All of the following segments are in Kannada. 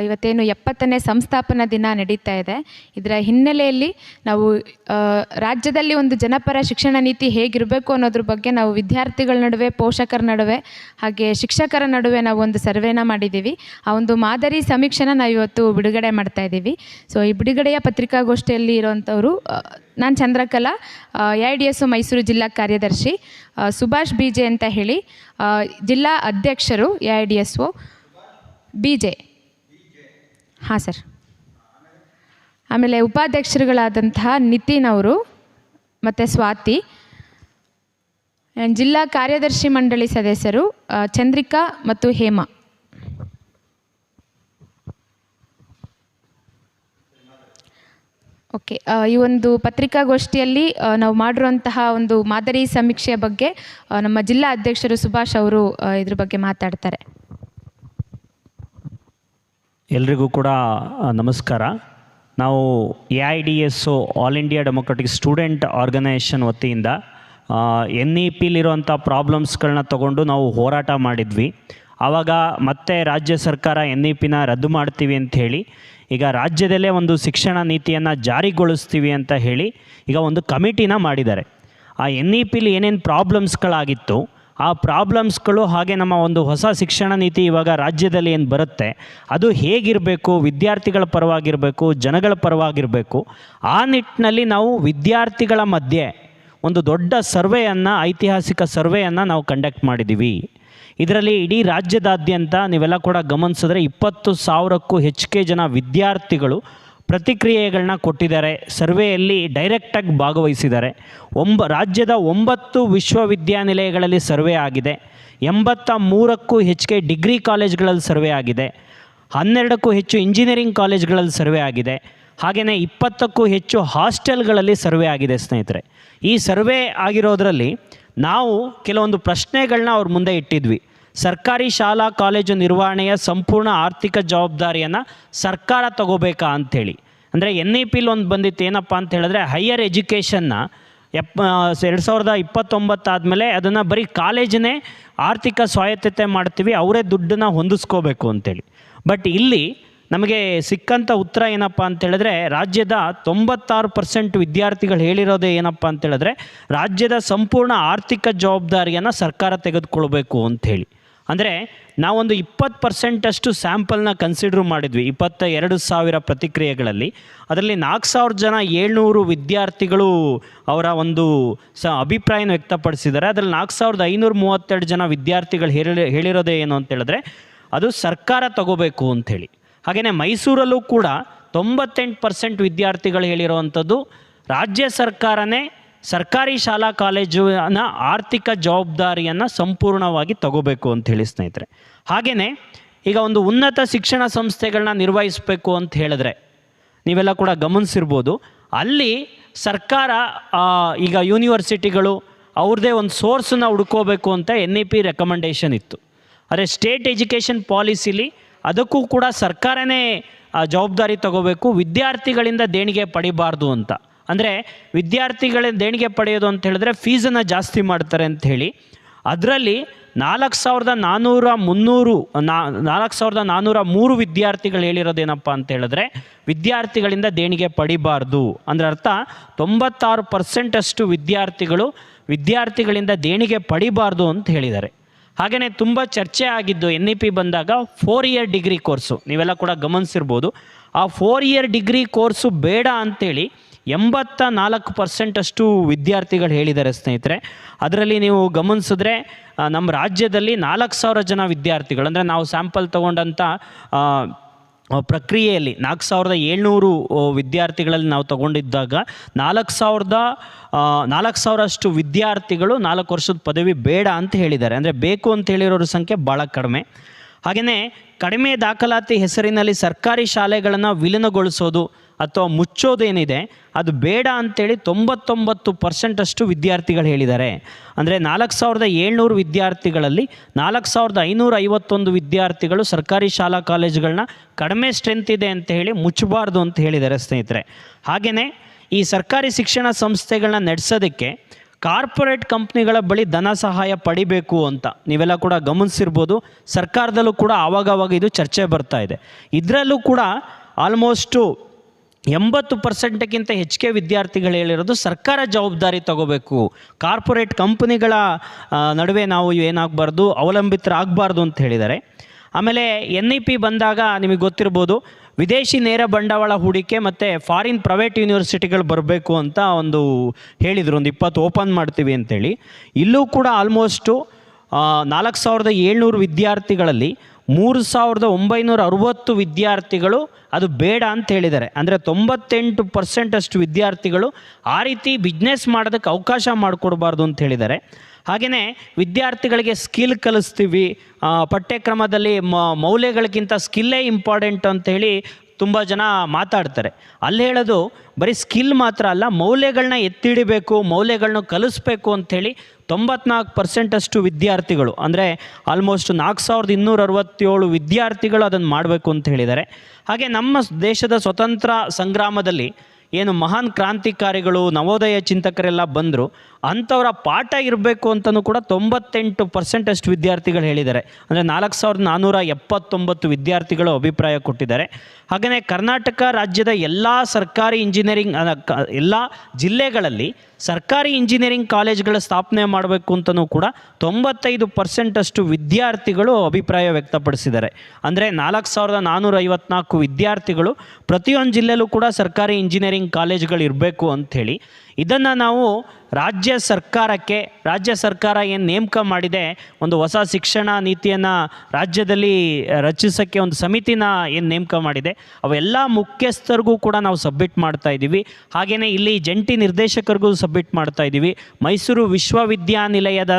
ಇವತ್ತೇನು ಎಪ್ಪತ್ತನೇ ಸಂಸ್ಥಾಪನಾ ದಿನ ನಡೀತಾ ಇದೆ. ಇದರ ಹಿನ್ನೆಲೆಯಲ್ಲಿ ನಾವು ರಾಜ್ಯದಲ್ಲಿ ಒಂದು ಜನಪರ ಶಿಕ್ಷಣ ನೀತಿ ಹೇಗಿರಬೇಕು ಅನ್ನೋದ್ರ ಬಗ್ಗೆ ನಾವು ವಿದ್ಯಾರ್ಥಿಗಳ ನಡುವೆ, ಪೋಷಕರ ನಡುವೆ, ಹಾಗೆ ಶಿಕ್ಷಕರ ನಡುವೆ ನಾವು ಒಂದು ಸರ್ವೇನ ಮಾಡಿದ್ದೀವಿ. ಆ ಒಂದು ಮಾದರಿ ಸಮೀಕ್ಷೆನ ನಾವು ಇವತ್ತು ಬಿಡುಗಡೆ ಮಾಡ್ತಾ ಇದ್ದೀವಿ. ಸೊ, ಈ ಬಿಡುಗಡೆಯ ಪತ್ರಿಕಾಗೋಷ್ಠಿಯಲ್ಲಿ ಇರುವಂಥವರು ನಾನು Chandrakala A D S Mysuru ಜಿಲ್ಲಾ ಕಾರ್ಯದರ್ಶಿ ಸುಭಾಷ್ ಬಿ ಜೆ ಅಂತ ಹೇಳಿ ಜಿಲ್ಲಾ ಅಧ್ಯಕ್ಷರು A I D S O, B J. ಹಾಂ ಸರ್ ಆಮೇಲೆ ಉಪಾಧ್ಯಕ್ಷರುಗಳಾದಂತಹ ನಿತಿನ್ ಅವರು ಮತ್ತು ಸ್ವಾತಿ ಜಿಲ್ಲಾ ಕಾರ್ಯದರ್ಶಿ ಮಂಡಳಿ ಸದಸ್ಯರು ಚಂದ್ರಿಕಾ ಮತ್ತು ಹೇಮಾ. ಓಕೆ ಈ ಒಂದು ಪತ್ರಿಕಾಗೋಷ್ಠಿಯಲ್ಲಿ ನಾವು ಮಾಡಿರುವಂತಹ ಒಂದು ಮಾದರಿ ಸಮೀಕ್ಷೆಯ ಬಗ್ಗೆ ನಮ್ಮ ಜಿಲ್ಲಾ ಅಧ್ಯಕ್ಷರು ಸುಭಾಷ್ ಅವರು ಇದ್ರ ಬಗ್ಗೆ ಮಾತಾಡ್ತಾರೆ. ಎಲ್ರಿಗೂ ಕೂಡ ನಮಸ್ಕಾರ. ನಾವು A I D S all India democratic student organisation ವತಿಯಿಂದ ಎನ್ ಇ ಪಿಲಿರುವಂಥ ಪ್ರಾಬ್ಲಮ್ಸ್ಗಳನ್ನ ತಗೊಂಡು ನಾವು ಹೋರಾಟ ಮಾಡಿದ್ವಿ. ಆವಾಗ ಮತ್ತೆ ರಾಜ್ಯ ಸರ್ಕಾರ ಎನ್ ಇ ಪಿನ ರದ್ದು ಮಾಡ್ತೀವಿ ಅಂತ ಹೇಳಿ, ಈಗ ರಾಜ್ಯದಲ್ಲೇ ಒಂದು ಶಿಕ್ಷಣ ನೀತಿಯನ್ನು ಜಾರಿಗೊಳಿಸ್ತೀವಿ ಅಂತ ಹೇಳಿ, ಈಗ ಒಂದು ಕಮಿಟಿನ ಮಾಡಿದ್ದಾರೆ. ಆ ಎನ್ ಇ ಪಿಲಿ ಏನೇನು ಪ್ರಾಬ್ಲಮ್ಸ್ಗಳಾಗಿತ್ತು ಆ ಪ್ರಾಬ್ಲಮ್ಸ್ಗಳು ಹಾಗೆ ನಮ್ಮ ಒಂದು ಹೊಸ ಶಿಕ್ಷಣ ನೀತಿ ಇವಾಗ ರಾಜ್ಯದಲ್ಲಿ ಏನು ಬರುತ್ತೆ, ಅದು ಹೇಗಿರಬೇಕು, ವಿದ್ಯಾರ್ಥಿಗಳ ಪರವಾಗಿರಬೇಕು, ಜನಗಳ ಪರವಾಗಿರಬೇಕು, ಆ ನಿಟ್ಟಿನಲ್ಲಿ ನಾವು ವಿದ್ಯಾರ್ಥಿಗಳ ಮಧ್ಯೆ ಒಂದು ದೊಡ್ಡ ಸರ್ವೆಯನ್ನು, ಐತಿಹಾಸಿಕ ಸರ್ವೆಯನ್ನು ನಾವು ಕಂಡಕ್ಟ್ ಮಾಡಿದ್ದೀವಿ ಇದರಲ್ಲಿ ಇಡೀ ರಾಜ್ಯದಾದ್ಯಂತ ನೀವೆಲ್ಲ ಕೂಡ ಗಮನಿಸಿದ್ರೆ ಇಪ್ಪತ್ತು ಸಾವಿರಕ್ಕೂ ಹೆಚ್ಚಿಗೆ ಜನ ವಿದ್ಯಾರ್ಥಿಗಳು ಪ್ರತಿಕ್ರಿಯೆಗಳನ್ನ ಕೊಟ್ಟಿದ್ದಾರೆ. ಸರ್ವೆಯಲ್ಲಿ ಡೈರೆಕ್ಟಾಗಿ ಭಾಗವಹಿಸಿದ್ದಾರೆ. ಒಂಬ, ರಾಜ್ಯದ ಒಂಬತ್ತು ವಿಶ್ವವಿದ್ಯಾನಿಲಯಗಳಲ್ಲಿ ಸರ್ವೆ ಆಗಿದೆ. ಎಂಬತ್ತ ಮೂರಕ್ಕೂ ಹೆಚ್ಚಿಗೆ ಡಿಗ್ರಿ ಕಾಲೇಜ್ಗಳಲ್ಲಿ ಸರ್ವೆ ಆಗಿದೆ. ಹನ್ನೆರಡಕ್ಕೂ ಹೆಚ್ಚು ಇಂಜಿನಿಯರಿಂಗ್ ಕಾಲೇಜ್ಗಳಲ್ಲಿ ಸರ್ವೆ ಆಗಿದೆ. ಹಾಗೆಯೇ ಇಪ್ಪತ್ತಕ್ಕೂ ಹೆಚ್ಚು ಹಾಸ್ಟೆಲ್ಗಳಲ್ಲಿ ಸರ್ವೆ ಆಗಿದೆ ಸ್ನೇಹಿತರೆ. ಈ ಸರ್ವೆ ಆಗಿರೋದರಲ್ಲಿ ನಾವು ಕೆಲವೊಂದು ಪ್ರಶ್ನೆಗಳನ್ನ ಅವ್ರ ಮುಂದೆ ಇಟ್ಟಿದ್ವಿ. ಸರ್ಕಾರಿ ಶಾಲಾ ಕಾಲೇಜು ನಿರ್ವಹಣೆಯ ಸಂಪೂರ್ಣ ಆರ್ಥಿಕ ಜವಾಬ್ದಾರಿಯನ್ನು ಸರ್ಕಾರ ತಗೋಬೇಕಾ ಅಂಥೇಳಿ ಅಂದರೆ ಎನ್ ಇ ಪಿಲ್ ಒಂದು ಬಂದಿತ್ತು ಏನಪ್ಪ ಅಂತ ಹೇಳಿದ್ರೆ ಹೈಯರ್ ಎಜುಕೇಷನ್ನ ಎಪ್ ಎರಡು ಸಾವಿರದ ಇಪ್ಪತ್ತೊಂಬತ್ತಾದಮೇಲೆ ಅದನ್ನು ಬರೀ ಕಾಲೇಜನ್ನೇ ಆರ್ಥಿಕ ಸ್ವಾಯತ್ತತೆ ಮಾಡ್ತೀವಿ, ಅವರೇ ದುಡ್ಡನ್ನು ಹೊಂದಿಸ್ಕೋಬೇಕು ಅಂತೇಳಿ. ಬಟ್ ಇಲ್ಲಿ ನಮಗೆ ಸಿಕ್ಕಂಥ ಉತ್ತರ ಏನಪ್ಪ ಅಂತೇಳಿದ್ರೆ ರಾಜ್ಯದ ತೊಂಬತ್ತಾರು ಪರ್ಸೆಂಟ್ ವಿದ್ಯಾರ್ಥಿಗಳು ಹೇಳಿರೋದೇ ಏನಪ್ಪ ಅಂತೇಳಿದ್ರೆ ರಾಜ್ಯದ ಸಂಪೂರ್ಣ ಆರ್ಥಿಕ ಜವಾಬ್ದಾರಿಯನ್ನು ಸರ್ಕಾರ ತೆಗೆದುಕೊಳ್ಬೇಕು ಅಂಥೇಳಿ ಅಂದರೆ ನಾವೊಂದು ಇಪ್ಪತ್ತು ಪರ್ಸೆಂಟಷ್ಟು ಸ್ಯಾಂಪಲ್ನ ಕನ್ಸಿಡ್ರ್ ಮಾಡಿದ್ವಿ ಇಪ್ಪತ್ತ ಎರಡು ಸಾವಿರ ಪ್ರತಿಕ್ರಿಯೆಗಳಲ್ಲಿ. ಅದರಲ್ಲಿ ನಾಲ್ಕು ಸಾವಿರ ಜನ ಏಳ್ನೂರು ವಿದ್ಯಾರ್ಥಿಗಳು ಅವರ ಒಂದು ಸ ಅಭಿಪ್ರಾಯನ ವ್ಯಕ್ತಪಡಿಸಿದ್ದಾರೆ. ಅದರಲ್ಲಿ ನಾಲ್ಕು ಸಾವಿರದ ಐನೂರ ಮೂವತ್ತೆರಡು ಜನ ವಿದ್ಯಾರ್ಥಿಗಳು ಹೇಳಿ, ಹೇಳಿರೋದೇ ಏನು ಅಂತ ಹೇಳಿದ್ರೆ, ಅದು ಸರ್ಕಾರ ತಗೋಬೇಕು ಅಂಥೇಳಿ. ಹಾಗೆಯೇ ಮೈಸೂರಲ್ಲೂ ಕೂಡ ತೊಂಬತ್ತೆಂಟು ಪರ್ಸೆಂಟ್ ವಿದ್ಯಾರ್ಥಿಗಳು ಹೇಳಿರುವಂಥದ್ದು ರಾಜ್ಯ ಸರ್ಕಾರನೇ ಸರ್ಕಾರಿ ಶಾಲಾ ಕಾಲೇಜಿನ ಆರ್ಥಿಕ ಜವಾಬ್ದಾರಿಯನ್ನು ಸಂಪೂರ್ಣವಾಗಿ ತಗೋಬೇಕು ಅಂತ ಹೇಳಿ ಸ್ನೇಹಿತರೆ. ಹಾಗೆಯೇ ಈಗ ಒಂದು ಉನ್ನತ ಶಿಕ್ಷಣ ಸಂಸ್ಥೆಗಳನ್ನ ನಿರ್ವಹಿಸಬೇಕು ಅಂತ ಹೇಳಿದ್ರೆ ನೀವೆಲ್ಲ ಕೂಡ ಗಮನಿಸಿರ್ಬೋದು. ಅಲ್ಲಿ ಸರ್ಕಾರ ಈಗ ಯೂನಿವರ್ಸಿಟಿಗಳು ಅವ್ರದ್ದೇ ಒಂದು ಸೋರ್ಸನ್ನ ಹುಡ್ಕೋಬೇಕು ಅಂತ ಎನ್ ಇ ಪಿ ರೆಕಮೆಂಡೇಷನ್ ಇತ್ತು. ಆದರೆ ಸ್ಟೇಟ್ ಎಜುಕೇಷನ್ ಪಾಲಿಸಿಲಿ ಅದಕ್ಕೂ ಕೂಡ ಸರ್ಕಾರನೇ ಜವಾಬ್ದಾರಿ ತಗೋಬೇಕು, ವಿದ್ಯಾರ್ಥಿಗಳಿಂದ ದೇಣಿಗೆ ಪಡಿಬಾರ್ದು ಅಂತ. ಅಂದರೆ ವಿದ್ಯಾರ್ಥಿಗಳ ದೇಣಿಗೆ ಪಡೆಯೋದು ಅಂತ ಹೇಳಿದ್ರೆ ಫೀಸನ್ನು ಜಾಸ್ತಿ ಮಾಡ್ತಾರೆ ಅಂತ ಹೇಳಿ. ಅದರಲ್ಲಿ ನಾಲ್ಕು ಸಾವಿರದ ನಾನ್ನೂರ ಮುನ್ನೂರು ನಾಲ್ಕು ಸಾವಿರದ ನಾನ್ನೂರ ಮೂರು ವಿದ್ಯಾರ್ಥಿಗಳು ಹೇಳಿರೋದೇನಪ್ಪ ಅಂತ ಹೇಳಿದ್ರೆ ವಿದ್ಯಾರ್ಥಿಗಳಿಂದ ದೇಣಿಗೆ ಪಡಿಬಾರ್ದು. ಅಂದರೆ ಅರ್ಥ, ತೊಂಬತ್ತಾರು ಪರ್ಸೆಂಟಷ್ಟು ವಿದ್ಯಾರ್ಥಿಗಳು ವಿದ್ಯಾರ್ಥಿಗಳಿಂದ ದೇಣಿಗೆ ಪಡಿಬಾರ್ದು ಅಂತ ಹೇಳಿದ್ದಾರೆ. ಹಾಗೆಯೇ ತುಂಬ ಚರ್ಚೆ ಆಗಿದ್ದು ಎನ್ ಇ ಪಿ ಬಂದಾಗ ಫೋರ್ ಇಯರ್ ಡಿಗ್ರಿ ಕೋರ್ಸು ನೀವೆಲ್ಲ ಕೂಡ ಗಮನಿಸಿರ್ಬೋದು. ಆ ಫೋರ್ ಇಯರ್ ಡಿಗ್ರಿ ಕೋರ್ಸು ಬೇಡ ಅಂತೇಳಿ ಎಂಬತ್ತ ನಾಲ್ಕು ಪರ್ಸೆಂಟಷ್ಟು ವಿದ್ಯಾರ್ಥಿಗಳು ಹೇಳಿದ್ದಾರೆ ಸ್ನೇಹಿತರೆ. ಅದರಲ್ಲಿ ನೀವು ಗಮನಿಸಿದ್ರೆ ನಮ್ಮ ರಾಜ್ಯದಲ್ಲಿ ನಾಲ್ಕು ಸಾವಿರ ಜನ ವಿದ್ಯಾರ್ಥಿಗಳು, ಅಂದರೆ ನಾವು ಸ್ಯಾಂಪಲ್ ತೊಗೊಂಡಂಥ ಪ್ರಕ್ರಿಯೆಯಲ್ಲಿ ನಾಲ್ಕು ಸಾವಿರದ ಏಳ್ನೂರು ವಿದ್ಯಾರ್ಥಿಗಳಲ್ಲಿ ನಾವು ತಗೊಂಡಿದ್ದಾಗ ನಾಲ್ಕು ಸಾವಿರದ ನಾಲ್ಕು ಸಾವಿರಷ್ಟು ವಿದ್ಯಾರ್ಥಿಗಳು ನಾಲ್ಕು ವರ್ಷದ ಪದವಿ ಬೇಡ ಅಂತ ಹೇಳಿದ್ದಾರೆ. ಅಂದರೆ ಬೇಕು ಅಂತ ಹೇಳಿರೋರ ಸಂಖ್ಯೆ ಭಾಳ ಕಡಿಮೆ. ಹಾಗೆಯೇ ಕಡಿಮೆ ದಾಖಲಾತಿ ಹೆಸರಿನಲ್ಲಿ ಸರ್ಕಾರಿ ಶಾಲೆಗಳನ್ನು ವಿಲೀನಗೊಳಿಸೋದು ಅಥವಾ ಮುಚ್ಚೋದೇನಿದೆ ಅದು ಬೇಡ ಅಂತೇಳಿ ತೊಂಬತ್ತೊಂಬತ್ತು ಪರ್ಸೆಂಟಷ್ಟು ವಿದ್ಯಾರ್ಥಿಗಳು ಹೇಳಿದ್ದಾರೆ. ಅಂದರೆ ನಾಲ್ಕು ಸಾವಿರದ ಏಳ್ನೂರು ವಿದ್ಯಾರ್ಥಿಗಳಲ್ಲಿ ನಾಲ್ಕು ಸಾವಿರದ ಐನೂರ ಐವತ್ತೊಂದು ವಿದ್ಯಾರ್ಥಿಗಳು ಸರ್ಕಾರಿ ಶಾಲಾ ಕಾಲೇಜುಗಳನ್ನ ಕಡಿಮೆ ಸ್ಟ್ರೆಂತ್ ಇದೆ ಅಂತ ಹೇಳಿ ಮುಚ್ಚಬಾರ್ದು ಅಂತ ಹೇಳಿದ್ದಾರೆ ಸ್ನೇಹಿತರೆ. ಹಾಗೆಯೇ ಈ ಸರ್ಕಾರಿ ಶಿಕ್ಷಣ ಸಂಸ್ಥೆಗಳನ್ನ ನಡೆಸೋದಕ್ಕೆ ಕಾರ್ಪೊರೇಟ್ ಕಂಪ್ನಿಗಳ ಬಳಿ ಧನ ಸಹಾಯ ಪಡಿಬೇಕು ಅಂತ. ನೀವೆಲ್ಲ ಕೂಡ ಗಮನಿಸಿರ್ಬೋದು. ಸರ್ಕಾರದಲ್ಲೂ ಕೂಡ ಆವಾಗವಾಗ ಇದು ಚರ್ಚೆ ಬರ್ತಾ ಇದೆ. ಇದರಲ್ಲೂ ಕೂಡ ಆಲ್ಮೋಸ್ಟು ಎಂಬತ್ತು ಪರ್ಸೆಂಟ್ಗಿಂತ ಹೆಚ್ಚಿಗೆ ವಿದ್ಯಾರ್ಥಿಗಳು ಹೇಳಿರೋದು ಸರ್ಕಾರ ಜವಾಬ್ದಾರಿ ತಗೋಬೇಕು. ಕಾರ್ಪೊರೇಟ್ ಕಂಪನಿಗಳ ನಡುವೆ ನಾವು ಏನಾಗಬಾರ್ದು, ಅವಲಂಬಿತರಾಗಬಾರ್ದು ಅಂತ ಹೇಳಿದ್ದಾರೆ. ಆಮೇಲೆ ಎನ್ ಇ ಪಿ ಬಂದಾಗ ನಿಮಗೆ ಗೊತ್ತಿರ್ಬೋದು ವಿದೇಶಿ ನೇರ ಬಂಡವಾಳ ಹೂಡಿಕೆ ಮತ್ತು ಫಾರಿನ್ ಪ್ರೈವೇಟ್ ಯೂನಿವರ್ಸಿಟಿಗಳು ಬರಬೇಕು ಅಂತ ಒಂದು ಹೇಳಿದರು, ಒಂದು ಇಪ್ಪತ್ತು ಓಪನ್ ಮಾಡ್ತೀವಿ ಅಂತೇಳಿ. ಇಲ್ಲೂ ಕೂಡ ಆಲ್ಮೋಸ್ಟು ನಾಲ್ಕು ಸಾವಿರದ ಏಳ್ನೂರು ವಿದ್ಯಾರ್ಥಿಗಳಲ್ಲಿ ಮೂರು ಸಾವಿರದ ಒಂಬೈನೂರ ಅರುವತ್ತು ವಿದ್ಯಾರ್ಥಿಗಳು ಅದು ಬೇಡ ಅಂತ ಹೇಳಿದ್ದಾರೆ. ಅಂದರೆ ತೊಂಬತ್ತೆಂಟು ಪರ್ಸೆಂಟಷ್ಟು ವಿದ್ಯಾರ್ಥಿಗಳು ಆ ರೀತಿ ಬಿಸ್ನೆಸ್ ಮಾಡೋದಕ್ಕೆ ಅವಕಾಶ ಮಾಡಿಕೊಡ್ಬಾರ್ದು ಅಂತ ಹೇಳಿದ್ದಾರೆ. ಹಾಗೆಯೇ ವಿದ್ಯಾರ್ಥಿಗಳಿಗೆ ಸ್ಕಿಲ್ ಕಲಿಸ್ತೀವಿ. ಪಠ್ಯಕ್ರಮದಲ್ಲಿ ಮೌಲ್ಯಗಳಿಗಿಂತ ಸ್ಕಿಲ್ಲೇ ಇಂಪಾರ್ಟೆಂಟ್ ಅಂತ ಹೇಳಿ ತುಂಬ ಜನ ಮಾತಾಡ್ತಾರೆ. ಅಲ್ಲಿ ಹೇಳೋದು ಬರೀ ಸ್ಕಿಲ್ ಮಾತ್ರ ಅಲ್ಲ ಮೌಲ್ಯಗಳನ್ನ ಎತ್ತಿಡಿಬೇಕು ಮೌಲ್ಯಗಳನ್ನ ಕಲಿಸ್ಬೇಕು ಅಂಥೇಳಿ ತೊಂಬತ್ನಾಲ್ಕು ಪರ್ಸೆಂಟಷ್ಟು ವಿದ್ಯಾರ್ಥಿಗಳು, ಅಂದರೆ ಆಲ್ಮೋಸ್ಟ್ ನಾಲ್ಕು ಸಾವಿರದ ಇನ್ನೂರ ಅರವತ್ತೇಳು ವಿದ್ಯಾರ್ಥಿಗಳು ಅದನ್ನು ಮಾಡಬೇಕು ಅಂತ ಹೇಳಿದ್ದಾರೆ. ಹಾಗೆ ನಮ್ಮ ದೇಶದ ಸ್ವತಂತ್ರ ಸಂಗ್ರಾಮದಲ್ಲಿ ಏನು ಮಹಾನ್ ಕ್ರಾಂತಿಕಾರಿಗಳು ನವೋದಯ ಚಿಂತಕರೆಲ್ಲ ಬಂದರು, ಅಂಥವರ ಪಾಠ ಇರಬೇಕು ಅಂತಲೂ ಕೂಡ ತೊಂಬತ್ತೆಂಟು ಪರ್ಸೆಂಟ್ ಅಷ್ಟು ವಿದ್ಯಾರ್ಥಿಗಳು ಹೇಳಿದ್ದಾರೆ. ಅಂದರೆ ನಾಲ್ಕು ಸಾವಿರದ ನಾನ್ನೂರ ಎಪ್ಪತ್ತೊಂಬತ್ತು ವಿದ್ಯಾರ್ಥಿಗಳು ಅಭಿಪ್ರಾಯ ಕೊಟ್ಟಿದ್ದಾರೆ. ಹಾಗೆಯೇ ಕರ್ನಾಟಕ ರಾಜ್ಯದ ಎಲ್ಲ ಸರ್ಕಾರಿ ಇಂಜಿನಿಯರಿಂಗ್ ಎಲ್ಲ ಜಿಲ್ಲೆಗಳಲ್ಲಿ ಸರ್ಕಾರಿ ಇಂಜಿನಿಯರಿಂಗ್ ಕಾಲೇಜ್ಗಳ ಸ್ಥಾಪನೆ ಮಾಡಬೇಕು ಅಂತಲೂ ಕೂಡ ತೊಂಬತ್ತೈದು ಪರ್ಸೆಂಟಷ್ಟು ವಿದ್ಯಾರ್ಥಿಗಳು ಅಭಿಪ್ರಾಯ ವ್ಯಕ್ತಪಡಿಸಿದ್ದಾರೆ. ಅಂದರೆ ನಾಲ್ಕು ಸಾವಿರದ ನಾನ್ನೂರ ಐವತ್ನಾಲ್ಕು ವಿದ್ಯಾರ್ಥಿಗಳು ಪ್ರತಿಯೊಂದು ಜಿಲ್ಲೆಯಲ್ಲೂ ಕೂಡ ಸರ್ಕಾರಿ ಇಂಜಿನಿಯರಿಂಗ್ ಕಾಲೇಜ್ಗಳು ಇರಬೇಕು ಅಂಥೇಳಿ, ಇದನ್ನು ನಾವು ರಾಜ್ಯ ಸರ್ಕಾರಕ್ಕೆ, ರಾಜ್ಯ ಸರ್ಕಾರ ಏನು ನೇಮಕ ಮಾಡಿದೆ, ಒಂದು ಹೊಸ ಶಿಕ್ಷಣ ನೀತಿಯನ್ನು ರಾಜ್ಯದಲ್ಲಿ ರಚಿಸೋಕ್ಕೆ ಒಂದು ಸಮಿತಿನ ಏನು ನೇಮಕ ಮಾಡಿದೆ, ಅವೆಲ್ಲ ಮುಖ್ಯಸ್ಥರಿಗೂ ಕೂಡ ನಾವು ಸಬ್ಮಿಟ್ ಮಾಡ್ತಾ ಇದ್ದೀವಿ. ಹಾಗೆಯೇ ಇಲ್ಲಿ ಜಂಟಿ ನಿರ್ದೇಶಕರಿಗೂ ಸಬ್ಮಿಟ್ ಮಾಡ್ತಾ ಇದ್ದೀವಿ. ಮೈಸೂರು ವಿಶ್ವವಿದ್ಯಾನಿಲಯದ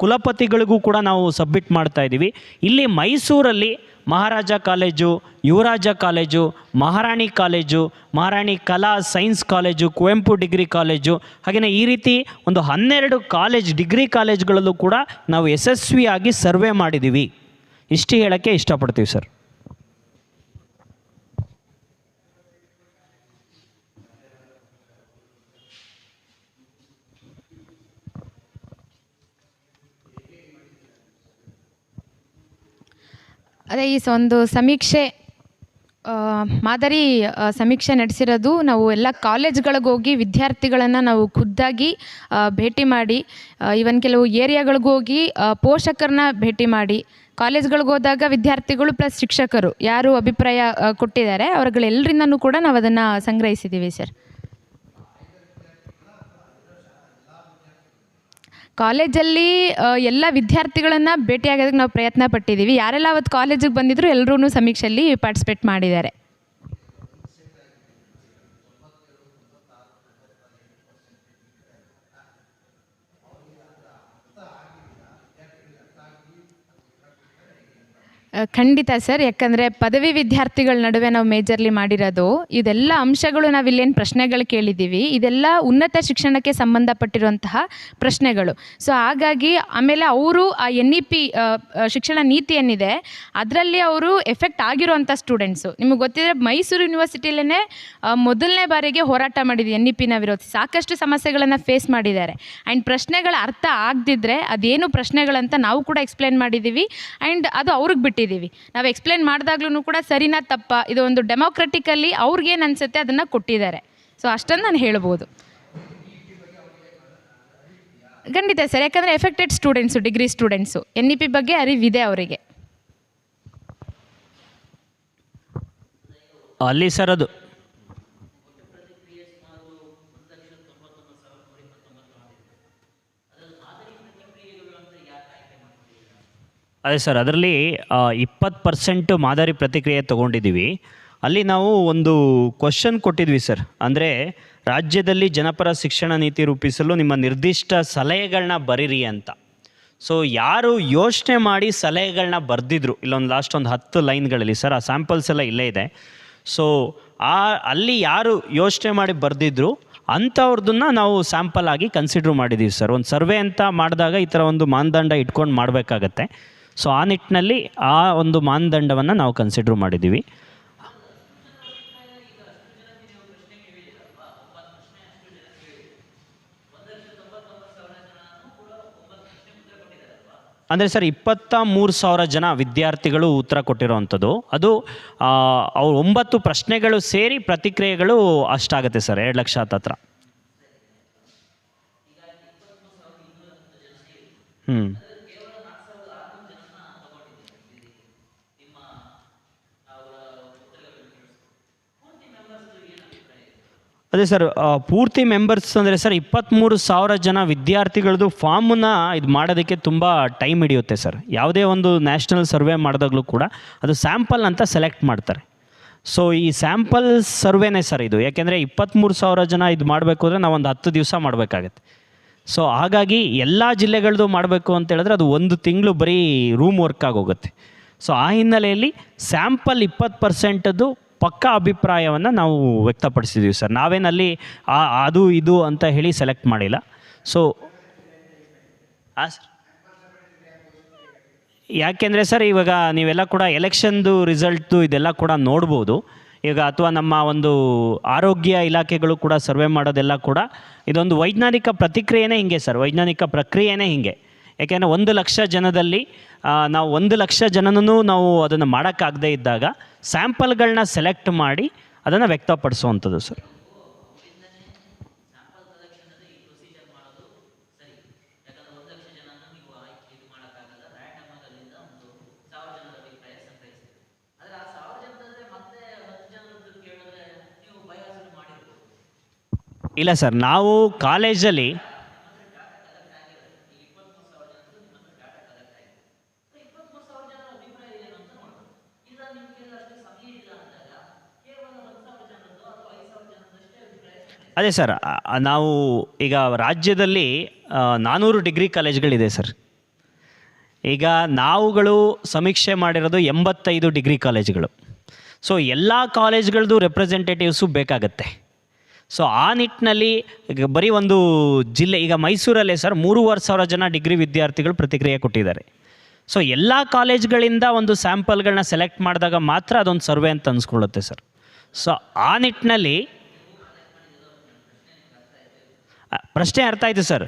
ಕುಲಪತಿಗಳಿಗೂ ಕೂಡ ನಾವು ಸಬ್ಮಿಟ್ ಮಾಡ್ತಾ ಇದ್ದೀವಿ. ಇಲ್ಲಿ ಮೈಸೂರಲ್ಲಿ Maharaja college, Yuvaraja college, Maharani college, Maharani ಕಲಾ science college, Kuvempu degree college ಹಾಗೆಯೇ ಈ ರೀತಿ ಒಂದು ಹನ್ನೆರಡು ಕಾಲೇಜ್, ಡಿಗ್ರಿ ಕಾಲೇಜ್ಗಳಲ್ಲೂ ಕೂಡ ನಾವು ಯಶಸ್ವಿಯಾಗಿ ಸರ್ವೆ ಮಾಡಿದ್ದೀವಿ. ಇಷ್ಟು ಹೇಳೋಕ್ಕೆ ಇಷ್ಟಪಡ್ತೀವಿ ಸರ್. ಅದೇ ಈ ಒಂದು ಸಮೀಕ್ಷೆ ಮಾದರಿ ಸಮೀಕ್ಷೆ ನಡೆಸಿರೋದು ನಾವು ಎಲ್ಲ ಕಾಲೇಜ್ಗಳಿಗೆ ಹೋಗಿ ವಿದ್ಯಾರ್ಥಿಗಳನ್ನು ನಾವು ಖುದ್ದಾಗಿ ಭೇಟಿ ಮಾಡಿ ಇವನ್ ಕೆಲವು ಏರಿಯಾಗಳಿಗೋಗಿ ಪೋಷಕರನ್ನ ಭೇಟಿ ಮಾಡಿ, ಕಾಲೇಜ್ಗಳಿಗೆ ಹೋದಾಗ ವಿದ್ಯಾರ್ಥಿಗಳು ಪ್ಲಸ್ ಶಿಕ್ಷಕರು ಯಾರು ಅಭಿಪ್ರಾಯ ಕೊಟ್ಟಿದ್ದಾರೆ ಅವರುಗಳೆಲ್ಲರಿಂದನೂ ಕೂಡ ನಾವು ಅದನ್ನು ಸಂಗ್ರಹಿಸಿದ್ದೀವಿ ಸರ್. ಕಾಲೇಜಲ್ಲಿ ಎಲ್ಲ ವಿದ್ಯಾರ್ಥಿಗಳನ್ನು ಭೇಟಿಯಾಗೋದಕ್ಕೆ ನಾವು ಪ್ರಯತ್ನ ಪಟ್ಟಿದ್ದೀವಿ. ಯಾರೆಲ್ಲ ಅವತ್ತು ಕಾಲೇಜಿಗೆ ಬಂದಿದ್ರು ಎಲ್ಲರೂ ಸಮೀಕ್ಷೆಯಲ್ಲಿ ಪಾರ್ಟಿಸಿಪೇಟ್ ಮಾಡಿದ್ದಾರೆ. ಖಂಡಿತ ಸರ್. ಯಾಕಂದರೆ ಪದವಿ ವಿದ್ಯಾರ್ಥಿಗಳ ನಡುವೆ ನಾವು ಮೇಜರ್ಲಿ ಮಾಡಿರೋದು, ಇದೆಲ್ಲ ಅಂಶಗಳು ನಾವು ಇಲ್ಲೇನು ಪ್ರಶ್ನೆಗಳು ಕೇಳಿದ್ದೀವಿ. ಇದೆಲ್ಲ ಉನ್ನತ ಶಿಕ್ಷಣಕ್ಕೆ ಸಂಬಂಧಪಟ್ಟಿರುವಂತಹ ಪ್ರಶ್ನೆಗಳು. ಸೊ ಹಾಗಾಗಿ ಆಮೇಲೆ ಅವರು ಆ ಎನ್ ಇ ಪಿ ಶಿಕ್ಷಣ ನೀತಿ ಏನಿದೆ, ಅದರಲ್ಲಿ ಅವರು ಎಫೆಕ್ಟ್ ಆಗಿರುವಂಥ ಸ್ಟೂಡೆಂಟ್ಸು. ನಿಮಗೆ ಗೊತ್ತಿದ್ರೆ ಮೈಸೂರು ಯೂನಿವರ್ಸಿಟಿಲೇ ಮೊದಲನೇ ಬಾರಿಗೆ ಹೋರಾಟ ಮಾಡಿದೆ ಎನ್ ಇ ಪಿನ ವಿರೋಧಿಸಿ ಸಾಕಷ್ಟು ಸಮಸ್ಯೆಗಳನ್ನು ಫೇಸ್ ಮಾಡಿದ್ದಾರೆ. ಆ್ಯಂಡ್ ಪ್ರಶ್ನೆಗಳ ಅರ್ಥ ಆಗದಿದ್ದರೆ ಅದೇನು ಪ್ರಶ್ನೆಗಳಂತ ನಾವು ಕೂಡ ಎಕ್ಸ್ಪ್ಲೇನ್ ಮಾಡಿದ್ದೀವಿ. ಆ್ಯಂಡ್ ಅದು ಅವ್ರಿಗೆ ಬಿಟ್ಟಿದ್ದೀವಿ ನಾವು ಎಕ್ಸ್ಪ್ಲೇನ್ ಮಾಡಿದಾಗ್ಲೂ ಕೂಡ ಸರಿನಾ ತಪ್ಪ? ಇದು ಒಂದು ಡೆಮೋಕ್ರೆಟಿಕಲ್ಲಿ ಅವ್ರಿಗೇನು ಅನಿಸುತ್ತೆ ಅದನ್ನು ಕೊಟ್ಟಿದ್ದಾರೆ. ಸೊ ಅಷ್ಟನ್ನು ನಾನು ಹೇಳ್ಬೋದು. ಖಂಡಿತ ಸರ್, ಯಾಕಂದರೆ affected students degree students N E P ಬಗ್ಗೆ ಅರಿವಿದೆ ಅವರಿಗೆ. ಅಲ್ಲಿ ಸರ್ ಅದು. ಅದೇ ಸರ್, ಅದರಲ್ಲಿ ಇಪ್ಪತ್ತು ಪರ್ಸೆಂಟ್ ಮಾದರಿ ಪ್ರತಿಕ್ರಿಯೆ ತೊಗೊಂಡಿದ್ದೀವಿ. ಅಲ್ಲಿ ನಾವು ಒಂದು ಕ್ವಶನ್ ಕೊಟ್ಟಿದ್ವಿ ಸರ್. ಅಂದರೆ, ರಾಜ್ಯದಲ್ಲಿ ಜನಪರ ಶಿಕ್ಷಣ ನೀತಿ ರೂಪಿಸಲು ನಿಮ್ಮ ನಿರ್ದಿಷ್ಟ ಸಲಹೆಗಳನ್ನ ಬರೀರಿ ಅಂತ. ಸೊ ಯಾರು ಯೋಚನೆ ಮಾಡಿ ಸಲಹೆಗಳನ್ನ ಬರೆದಿದ್ರು, ಇಲ್ಲೊಂದು ಲಾಸ್ಟ್ ಒಂದು ಹತ್ತು ಲೈನ್ಗಳಲ್ಲಿ ಸರ್, ಆ ಸ್ಯಾಂಪಲ್ಸ್ ಎಲ್ಲ ಇಲ್ಲೇ ಇದೆ. ಸೊ ಆ, ಅಲ್ಲಿ ಯಾರು ಯೋಚನೆ ಮಾಡಿ ಬರೆದಿದ್ರು, ಅಂಥವ್ರದನ್ನ ನಾವು ಸ್ಯಾಂಪಲ್ ಆಗಿ ಕನ್ಸಿಡ್ರ್ ಮಾಡಿದ್ದೀವಿ ಸರ್. ಒಂದು ಸರ್ವೆ ಅಂತ ಮಾಡಿದಾಗ ಈ ಥರ ಒಂದು ಮಾನದಂಡ ಇಟ್ಕೊಂಡು ಮಾಡಬೇಕಾಗತ್ತೆ. ಸೊ ಆ ನಿಟ್ಟಿನಲ್ಲಿ ಆ ಒಂದು ಮಾನದಂಡವನ್ನು ನಾವು ಕನ್ಸಿಡ್ರ್ ಮಾಡಿದ್ದೀವಿ. ಅಂದರೆ ಸರ್, ಇಪ್ಪತ್ತ ಮೂರು ಸಾವಿರ ಜನ ವಿದ್ಯಾರ್ಥಿಗಳು ಉತ್ತರ ಕೊಟ್ಟಿರುವಂಥದ್ದು ಅದು ಅವ್ರ ಒಂಬತ್ತು ಪ್ರಶ್ನೆಗಳು ಸೇರಿ ಪ್ರತಿಕ್ರಿಯೆಗಳು ಅಷ್ಟಾಗುತ್ತೆ ಸರ್, ಎರಡು ಲಕ್ಷ ಹತ್ತತ್ರ ಹ್ಞೂ ಅದೇ ಸರ್ ಪೂರ್ತಿ ಮೆಂಬರ್ಸ್ ಅಂದರೆ ಸರ್ ಇಪ್ಪತ್ತ್ಮೂರು ಸಾವಿರ ಜನ ವಿದ್ಯಾರ್ಥಿಗಳದ್ದು ಫಾರ್ಮನ್ನ ಇದು ಮಾಡೋದಕ್ಕೆ ತುಂಬ ಟೈಮ್ ಹಿಡಿಯುತ್ತೆ ಸರ್. ಯಾವುದೇ ಒಂದು ನ್ಯಾಷನಲ್ ಸರ್ವೆ ಮಾಡಿದಾಗಲೂ ಕೂಡ ಅದು ಸ್ಯಾಂಪಲ್ ಅಂತ ಸೆಲೆಕ್ಟ್ ಮಾಡ್ತಾರೆ. ಸೊ, ಈ ಸ್ಯಾಂಪಲ್ ಸರ್ವೇನೇ ಸರ್ ಇದು. ಯಾಕೆಂದರೆ ಇಪ್ಪತ್ತ್ಮೂರು ಸಾವಿರ ಜನ ಇದು ಮಾಡಬೇಕು ಅಂದರೆ ನಾವು ಒಂದು ಹತ್ತು ದಿವಸ ಮಾಡಬೇಕಾಗತ್ತೆ. ಸೊ, ಹಾಗಾಗಿ ಎಲ್ಲ ಜಿಲ್ಲೆಗಳದ್ದು ಮಾಡಬೇಕು ಅಂತ ಹೇಳಿದ್ರೆ ಅದು ಒಂದು ತಿಂಗಳು ಬರೀ ರೂಮ್ ವರ್ಕ್ ಆಗೋಗುತ್ತೆ ಸೊ, ಆ ಹಿನ್ನೆಲೆಯಲ್ಲಿ ಸ್ಯಾಂಪಲ್ ಇಪ್ಪತ್ತು ಪರ್ಸೆಂಟದ್ದು ಪಕ್ಕಾ ಅಭಿಪ್ರಾಯವನ್ನು ನಾವು ವ್ಯಕ್ತಪಡಿಸಿದ್ದೀವಿ ಸರ್. ನಾವೇನಲ್ಲಿ ಆ- ಅದು, ಇದು ಅಂತ ಹೇಳಿ ಸೆಲೆಕ್ಟ್ ಮಾಡಿಲ್ಲ. ಸೊ ಹಾಂ ಸರ್ ಯಾಕೆಂದರೆ ಸರ್ ಇವಾಗ ನೀವೆಲ್ಲ ಕೂಡ ಎಲೆಕ್ಷನ್ದು ರಿಸಲ್ಟು ಇದೆಲ್ಲ ಕೂಡ ನೋಡ್ಬೋದು. ಈಗ ಅಥವಾ ನಮ್ಮ ಒಂದು ಆರೋಗ್ಯ ಇಲಾಖೆಗಳು ಕೂಡ ಸರ್ವೆ ಮಾಡೋದೆಲ್ಲ ಕೂಡ ಇದೊಂದು ವೈಜ್ಞಾನಿಕ ಪ್ರತಿಕ್ರಿಯೆನೇ ಹಿಂಗೆ ಸರ್ ವೈಜ್ಞಾನಿಕ ಪ್ರಕ್ರಿಯೆನೇ ಹಿಂಗೆ. ಯಾಕೆಂದರೆ ಒಂದು ಲಕ್ಷ ಜನದಲ್ಲಿ ನಾವು ಒಂದು ಲಕ್ಷ ಜನನೂ ನಾವು ಅದನ್ನು ಮಾಡೋಕ್ಕಾಗದೇ ಇದ್ದಾಗ ಸ್ಯಾಂಪಲ್ಗಳನ್ನ ಸೆಲೆಕ್ಟ್ ಮಾಡಿ ಅದನ್ನು ವ್ಯಕ್ತಪಡಿಸುವಂಥದ್ದು, ಸರ್. ಇಲ್ಲ, ಸರ್. ನಾವು ಕಾಲೇಜಲ್ಲಿ ಅದೇ ಸರ್ ನಾವು ಈಗ ರಾಜ್ಯದಲ್ಲಿ ನಾನ್ನೂರು ಡಿಗ್ರಿ ಕಾಲೇಜ್ಗಳಿದೆ ಸರ್. ಈಗ ನಾವುಗಳು ಸಮೀಕ್ಷೆ ಮಾಡಿರೋದು ಎಂಬತ್ತೈದು ಡಿಗ್ರಿ ಕಾಲೇಜ್ಗಳು. ಸೊ ಎಲ್ಲ ಕಾಲೇಜ್ಗಳದ್ದು ರೆಪ್ರೆಸೆಂಟೇಟಿವ್ಸು ಬೇಕಾಗತ್ತೆ. ಸೊ ಆ ನಿಟ್ಟಿನಲ್ಲಿ ಈಗ ಬರೀ ಒಂದು ಜಿಲ್ಲೆ, ಈಗ ಮೈಸೂರಲ್ಲೇ ಸರ್, ಮೂರುವರೆ ಸಾವಿರ ಜನ ಡಿಗ್ರಿ ವಿದ್ಯಾರ್ಥಿಗಳು ಪ್ರತಿಕ್ರಿಯೆ ಕೊಟ್ಟಿದ್ದಾರೆ. ಸೊ ಎಲ್ಲ ಕಾಲೇಜ್ಗಳಿಂದ ಒಂದು ಸ್ಯಾಂಪಲ್ಗಳನ್ನ ಸೆಲೆಕ್ಟ್ ಮಾಡಿದಾಗ ಮಾತ್ರ ಅದೊಂದು ಸರ್ವೆ ಅಂತ ಅನ್ಸ್ಕೊಳ್ಳುತ್ತೆ ಸರ್. ಸೊ ಆ ನಿಟ್ಟಿನಲ್ಲಿ ಆ, ಪ್ರಶ್ನೆ ಅರ್ಥ ಆಯಿತು ಸರ್.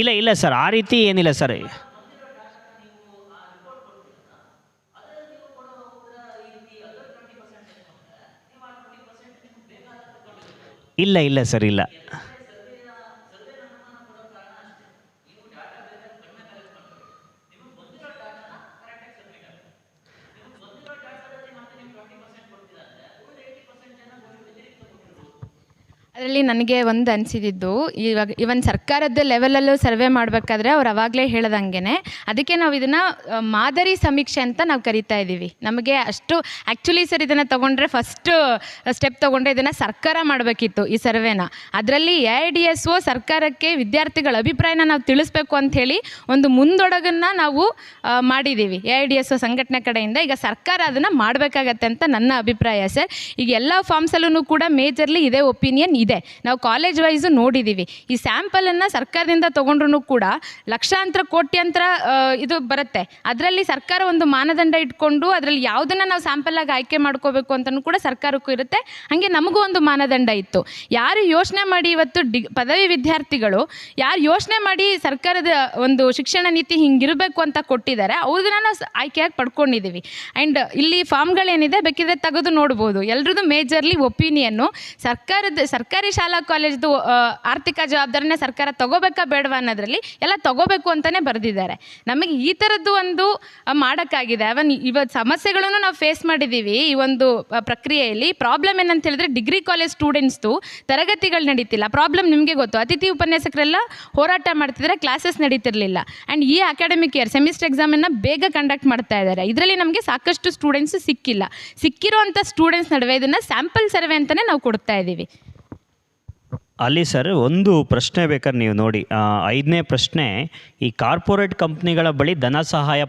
ಇಲ್ಲ ಇಲ್ಲ ಸರ್, ಆ ರೀತಿ ಏನಿಲ್ಲ ಸರ್. ಇಲ್ಲ ಇಲ್ಲ ಸರ್, ಇಲ್ಲ. ಅದರಲ್ಲಿ ನನಗೆ ಒಂದು ಅನಿಸಿದ್ದು ಇವಾಗ ಇವನ್ ಸರ್ಕಾರದ ಲೆವೆಲಲ್ಲೂ ಸರ್ವೆ ಮಾಡಬೇಕಾದ್ರೆ ಅವ್ರು ಅವಾಗಲೇ ಹೇಳ್ದಂಗೆ ಅದಕ್ಕೆ ನಾವು ಇದನ್ನು ಮಾದರಿ ಸಮೀಕ್ಷೆ ಅಂತ ನಾವು ಕರಿತಾ ಇದ್ದೀವಿ ನಮಗೆ ಅಷ್ಟು ಆ್ಯಕ್ಚುಲಿ ಸರ್ ಇದನ್ನು ತೊಗೊಂಡ್ರೆ ಫಸ್ಟು ಸ್ಟೆಪ್ ತೊಗೊಂಡ್ರೆ ಇದನ್ನು ಸರ್ಕಾರ ಮಾಡಬೇಕಿತ್ತು ಈ ಸರ್ವೆನ. ಅದರಲ್ಲಿ A I D S O ಸರ್ಕಾರಕ್ಕೆ ವಿದ್ಯಾರ್ಥಿಗಳ ಅಭಿಪ್ರಾಯನ ನಾವು ತಿಳಿಸ್ಬೇಕು ಅಂಥೇಳಿ ಒಂದು ಮುಂದೊಡಗನ್ನು ನಾವು ಮಾಡಿದ್ದೀವಿ A I D S O ಸಂಘಟನೆ ಕಡೆಯಿಂದ. ಈಗ ಸರ್ಕಾರ ಅದನ್ನು ಮಾಡಬೇಕಾಗತ್ತೆ ಅಂತ ನನ್ನ ಅಭಿಪ್ರಾಯ ಸರ್ ಈಗ ಎಲ್ಲ ಫಾರ್ಮ್ಸಲ್ಲೂ ಕೂಡ ಮೇಜರ್ಲಿ ಇದೇ ಒಪಿನಿಯನ್ ಇದೆ. ನಾವು ಕಾಲೇಜ್ ವೈಸು ನೋಡಿದ್ದೀವಿ ಈ ಸ್ಯಾಂಪಲನ್ನು ಸರ್ಕಾರದಿಂದ ತೊಗೊಂಡ್ರೂ ಕೂಡ ಲಕ್ಷಾಂತರ, ಕೋಟ್ಯಂತರ ಇದು ಬರುತ್ತೆ. ಅದರಲ್ಲಿ ಸರ್ಕಾರ ಒಂದು ಮಾನದಂಡ ಇಟ್ಕೊಂಡು ಅದರಲ್ಲಿ ಯಾವುದನ್ನು ನಾವು ಸ್ಯಾಂಪಲಾಗಿ ಆಯ್ಕೆ ಮಾಡ್ಕೋಬೇಕು ಅಂತಲೂ ಕೂಡ ಸರ್ಕಾರಕ್ಕೂ ಇರುತ್ತೆ. ಹಾಗೆ ನಮಗೂ ಒಂದು ಮಾನದಂಡ ಇತ್ತು. ಯಾರು ಯೋಚನೆ ಮಾಡಿ ಇವತ್ತು ಡಿ, ಪದವಿ ವಿದ್ಯಾರ್ಥಿಗಳು, ಯಾರು ಯೋಚನೆ ಮಾಡಿ ಸರ್ಕಾರದ ಒಂದು ಶಿಕ್ಷಣ ನೀತಿ ಹಿಂಗಿರಬೇಕು ಅಂತ ಕೊಟ್ಟಿದ್ದಾರೆ, ಅವ್ರನ್ನ ನಾವು ಆಯ್ಕೆಯಾಗಿ ಪಡ್ಕೊಂಡಿದ್ದೀವಿ ಆ್ಯಂಡ್ ಇಲ್ಲಿ ಫಾರ್ಮ್ಗಳೇನಿದೆ ಬೇಕಿದ್ರೆ ತೆಗೆದು ನೋಡ್ಬೋದು. ಎಲ್ರದ್ದು ಮೇಜರ್ಲಿ ಒಪಿನಿಯನ್ನು ಸರ್ಕಾರದ, ಸರ್ಕಾರಿ ಶಾಲಾ ಕಾಲೇಜ್ದು ಆರ್ಥಿಕ ಜವಾಬ್ದಾರಿನ ಸರ್ಕಾರ ತಗೋಬೇಕಾ ಬೇಡವಾ ಅನ್ನೋದ್ರಲ್ಲಿ ಎಲ್ಲ ತಗೋಬೇಕು ಅಂತಲೇ ಬರೆದಿದ್ದಾರೆ. ನಮಗೆ ಈ ಥರದ್ದು ಒಂದು ಮಾಡೋಕ್ಕಾಗಿದೆ. ಅವನ್ ಇವತ್ತು ಸಮಸ್ಯೆಗಳನ್ನು ನಾವು ಫೇಸ್ ಮಾಡಿದ್ದೀವಿ ಈ ಒಂದು ಪ್ರಕ್ರಿಯೆಯಲ್ಲಿ. ಪ್ರಾಬ್ಲಮ್ ಏನಂತ ಹೇಳಿದ್ರೆ ಡಿಗ್ರಿ ಕಾಲೇಜ್ ಸ್ಟೂಡೆಂಟ್ಸ್ದು ತರಗತಿಗಳು ನಡೀತಿಲ್ಲ. ಪ್ರಾಬ್ಲಮ್ ನಿಮಗೆ ಗೊತ್ತು. ಅತಿಥಿ ಉಪನ್ಯಾಸಕರೆಲ್ಲ ಹೋರಾಟ ಮಾಡ್ತಿದ್ರೆ ಕ್ಲಾಸಸ್ ನಡೀತಿರಲಿಲ್ಲ. ಆ್ಯಂಡ್ ಈ ಅಕಾಡೆಮಿಕ್ ಇಯರ್ ಸೆಮಿಸ್ಟರ್ ಎಕ್ಸಾಮನ್ನು ಬೇಗ ಕಂಡಕ್ಟ್ ಮಾಡ್ತಾ ಇದ್ದಾರೆ. ಇದರಲ್ಲಿ ನಮಗೆ ಸಾಕಷ್ಟು ಸ್ಟೂಡೆಂಟ್ಸ್ ಸಿಕ್ಕಿಲ್ಲ. ಸಿಕ್ಕಿರೋಂಥ ಸ್ಟೂಡೆಂಟ್ಸ್ ನಡುವೆ ಇದನ್ನು ಸ್ಯಾಂಪಲ್ ಸರ್ವೆ ಅಂತಲೇ ನಾವು ಕೊಡ್ತಾ ಇದ್ದೀವಿ. ಅಲ್ಲಿ ಸರ್ ಒಂದು ಪ್ರಶ್ನೆ ಬೇಕಾದ್ರೆ ನೀವು ನೋಡಿ. ಐದನೇ ಪ್ರಶ್ನೆ, ಈ ಕಾರ್ಪೊರೇಟ್ ಕಂಪ್ನಿಗಳ ಬಳಿ ಧನ ಸಹಾಯ